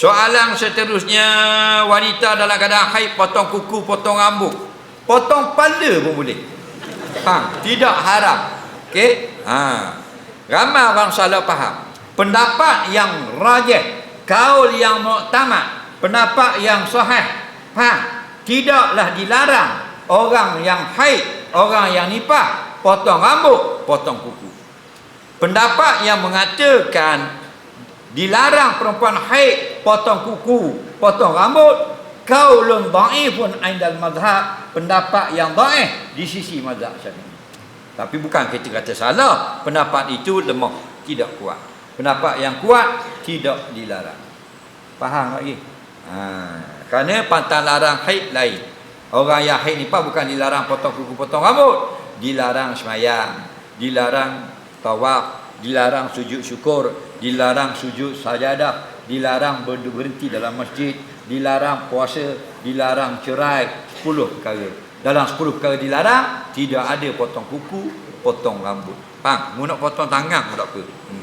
Soalan seterusnya wanita dalam keadaan haid potong kuku, potong rambut. Potong kepala pun boleh. Ha, tidak haram. Okey? Ha. Ramai orang salah faham. Pendapat yang rajih, kaul yang muktamad, pendapat yang sahih. Faham? Tidaklah dilarang orang yang haid, orang yang nipah potong rambut, potong kuku. Pendapat yang mengatakan dilarang perempuan haid potong kuku, potong rambut, kaulun dhaifun indal madhab, pendapat yang dhaif di sisi mazhab Syafi'i. Tapi bukan kita kata salah, pendapat itu lemah, tidak kuat. Pendapat yang kuat tidak dilarang. Faham lagi? Ha, kerana pantang larang haid lain. Orang yang haid ni pak bukan dilarang potong kuku, potong rambut, dilarang semayang, dilarang tawaf, dilarang sujud syukur, dilarang sujud sajadah, dilarang berhenti dalam masjid, dilarang puasa, dilarang cerai, 10 perkara. Dalam 10 perkara dilarang, tidak ada potong kuku, potong rambut. Faham? Mu nak potong tangan pun tak apa. Hmm.